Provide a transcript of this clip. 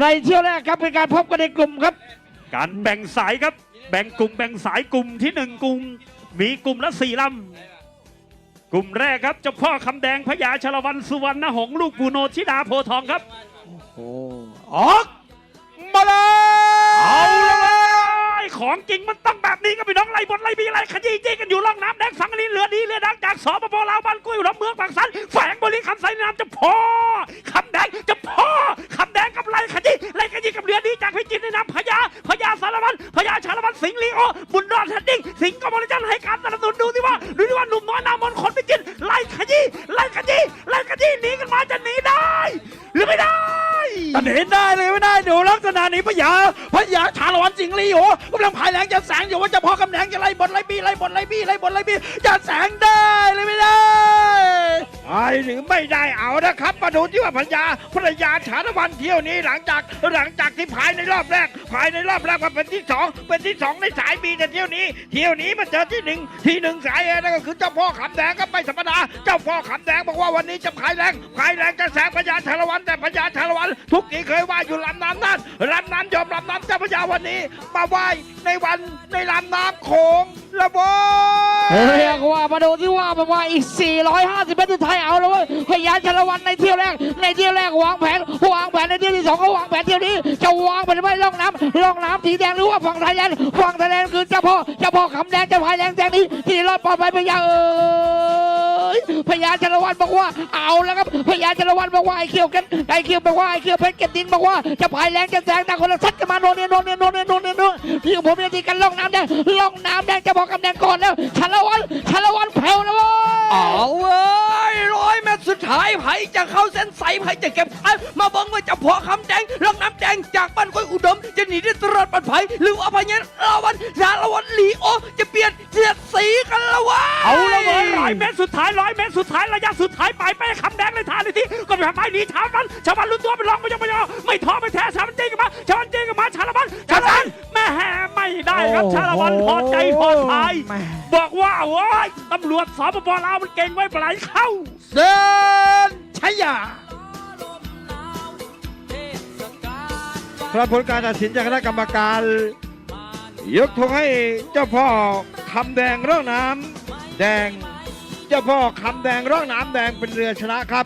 ในเที่ยวแรกครับเป็นการพบกันในกลุ่มครับ การแบ่งสายครับ แบ่งกลุ่มแบ่งสายกลุ่มที่หนึ่งกลุ่ม มีกลุ่มละสี่ลำกลุ่มแรกครับเจ้าพ่อคำแดงพญาชลวันสุวรรณหงส์ลูกปูโนชิดาโพธิ์ทองครับโอ้ออกมาเลยเอาละเว้ยของจริงมันต้องแบบนี้ครับพี่น้องไล่บนไล่บีไล่ขยี้จี้กันอยู่ร่องน้ำแดงสังกะลีเรือดีเรือดังจากสปปลาวบ้านกุ้ยลำเมืองปากสันแฝงบริคำใสน้ำจะพ่อ การทัดดิ้งสิงห์กบริจันให้การสนับสนุนดูสิว่าดูสิว่าหนุ่มน้อยนามนคนพิจิตรไล่ขยี้ไล่ขยี้ไล่ขยี้หนีกันมาจะหนีได้ หรือไม่ได้ตันเห็นได้เลยไม่ได้เดี๋ยวลักษณะนี้พญาพญาชาละวันสิงห์ลีโอกำลังพายแรงจะแสงอยู่ว่าจะพอกำแหงจะไล่บนไล่บีไล่บนไล่บีไล่บนไล่บีจะแสงได้เลยไม่ได้ ไอ้หรือไม่ได้เอานะครับ มาดูที่ว่าพญาพระยาชาละวันเที่ยวนี้หลังจากหลังจากที่ภายในรอบแรกภายในรอบแรกมาเป็นที่สองเป็นที่สองในสายบีแต่เที่ยวนี้เที่ยวนี้มาเจอที่หนึ่งที่หนึ่งสายเอนั่นก็คือเจ้าพ่อขำแดงก็ไม่ธรรมดาเจ้าพ่อขำแดงบอกว่าวันนี้จะพายแรงพายแรงจะแซงพญาชาละวันแต่พญาชาละวัน ทุกทีเคยว่าอยู่ลำน้ำนั่นลำน้ำยอมลำน้ำเจ้าพญาวันนี้ มาไหว้ในวันในลำน้ำโขงละโว้ยเรียกว่า มาดูที่ว่ามาว่าอีก 450 เมตรสุดท้ายเอาแล้วเว้ยพยานชละวันในเที่ยวแรก ในเที่ยวแรกวางแผนวางแผนในเที่ยวที่สองก็วางแผนเที่ยวนี้จะวางไปไม่ล่องน้ำล่องน้ำสีแดงหรือว่าฝั่งไทยแลนด์ฝั่งไทยแลนด์คือเจ้าพ่อเจ้าพ่อคำแดงเจ้าพายแดงแดงนี้ที่รอดปลอดภัยพยาเออ พยานชลวันบอกว่า เอาแล้วครับพยานชลวันบอกว่าไอ้เขียวกันไอ้เขียวบอกว่าไอ้เขียวเพชรเก็บดินบอกว่าจะพายแรงจะแซงแต่คนละซัดกันมาโนนเนี่ยโนนเนี่ยโนนเนี่ยโนนเนี่ยโนนที่ผมเนี่ยตีกันล่องน้ำแดงล่องน้ำแดงจ้าพ่อคำแดงก่อนแล้วชาลวันชาลวันแผ่วแล้วเว้ยเอาเว้ยร้อยเมตรสุดท้ายไผจะเข้าเส้นใสไผจะเก็บไผมาเบิ่งว่าจะพอคำแดงร่องน้ำแดงจากบ้านก้อยอุดม จะหนีได้ตลอดปลอดภัยหรือว่าพญาลวันสารวันลีโอ ร้อยเมตรสุดท้ายร้อยเมตรสุดท้ายระยะสุดท้ายไปไปคำแดงเลยท่าเลยที่ก็ไปหาไปหนีชาวบ้านชาวบ้านรู้ตัวไปลองไม่ยอมไม่ยอมไม่ท้อไม่แท้ชาวบ้านจริงกันมาชาวบ้านจริงกันมาชาวบ้านชาวบ้านแม่แห่ไม่ได้ครับชาวบ้านพอใจพอทายบอกว่าโอ้ยตำรวจสปปลาวมันเก่งไว้ปลายเข้าเดินชยาครับผลการตัดสินจากคณะกรรมการ ยกธงให้เจ้าพ่อคำแดงร่องน้ำแดง เจ้าพ่อคำแดงร่องน้ำแดงเป็นเรือชนะครับ